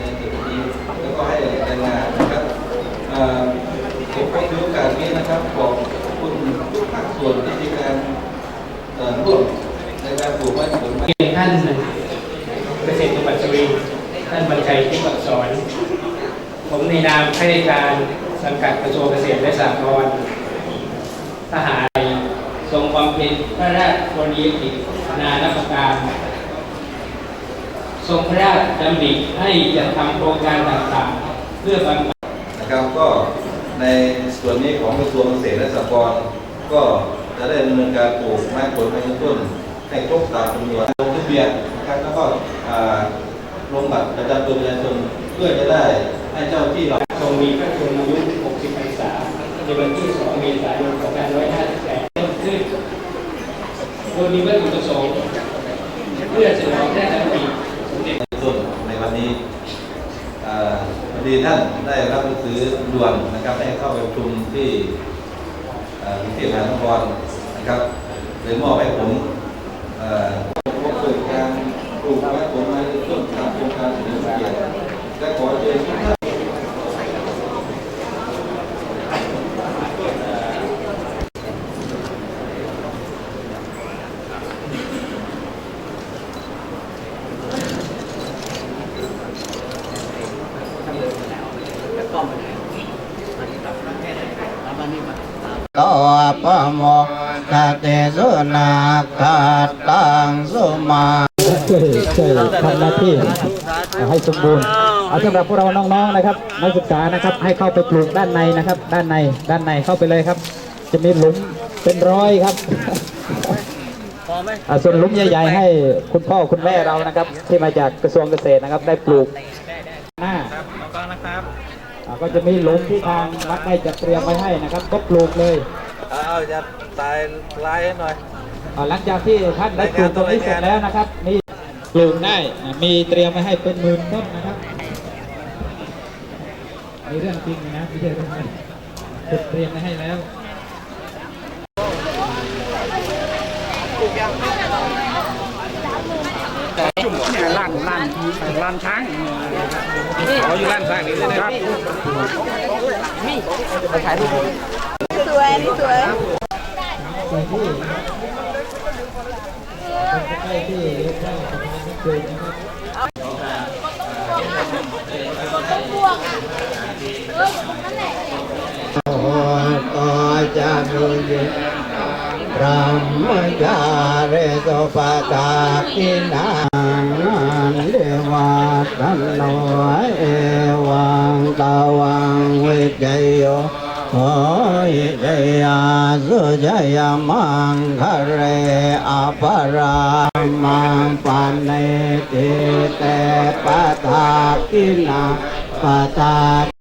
ในจุดนี้แล้วก็ให้รายงานนะครับเอ่อผมขอถือโอกาสนี้นะครับขอบคุณทุกภาคส่วนที่มีการเอ่อร่วมในการปลูกไม้ผลไม้ท่านเกษตรจังหวัดสุรินทร์ท่านบรรชัยทิพย์อักษรผมในนามข้าราชการสังกัดกระทรวงเกษตรและสหกรณ์ทหารทรงความเป็นพระราชกรณียกิจนานับประการ ทรงพระราชดำริให้จัดทำโครงการต่างๆ เพื่อบรรเทานะครับก็ในส่วนนี้ของกระทรวงเกษตรและสหกรณ์ก็จะได้ดำเนินการปลูกไม้ผลไม้ยืนต้น ให้ครบตามจำนวนลงทะเบียนนะครับแล้วก็ลงบัตรประจำตัวประชาชนเพื่อจะได้ให้เจ้าที่เราทรงมีพระชนมายุ60พรรษาในวันที่ 2 เมษายน2558เริ่มขึ้นโดยมีวัตถุประสงค์เพื่อฉลองพระดำริสมเด็จ ต้นในวันนี้อ่าพอ ดีท่านได้รับหนังสือด่วนนะครับให้เข้าไปประชุมที่อ่ากรุงเทพมหานครนะครับเลยมอบให้ผมอ่าพบเปิดการปลูกไม้ผลไม้ยืนต้นตามโครงการเฉลิมพระเกียรติและขอเชิญทุกท่าน ตัวปะโมตเตสุนาคาตังสุมาช่วยช่วยทำหน้าที่ให้สมบูรณ์เอาสำหรับพวกเราน้องๆนะครับนักศึกษานะครับให้เข้าไปปลูกด้านในนะครับ ด้านในด้านในเข้าไปเลยครับ จะมีหลุมเป็นร้อยครับอ่าส่วนหลุมใหญ่ๆให้คุณพ่อคุณแม่เรานะครับ ที่มาจากกระทรวงเกษตรนะครับ ได้ปลูกหน้า อ่าก็จะมีหลุมที่ทางวัดได้จัดเตรียมไว้ให้นะครับก็ปลูกเลยเอาจะตายลายหน่อย อ่าหลังจากที่ท่านได้ปลูกตรงนี้เสร็จแล้วนะครับนี่ปลูกได้อ่ามีเตรียมไว้ให้เป็นหมื่นต้นนะครับมีเรื่องจริงนะไม่ใช่เรื่องเล่นเตรียมไว้ให้แล้วล้านล้านล้านช้าง อ๋ออยู่ล้านช้างนี่เลยนะครับสวยนี่สวยใส่ที่ใกล้ที่เลี้ยงได้ประมาณนี้เกินนะครับโอก็จะมีพระมจาเรโสปตากินังเดวาตันโนเอวังตาวังวิจัยโยโอยเยสุจยมังคะเรอปรามังปันเนติเตปะทากินาปะทา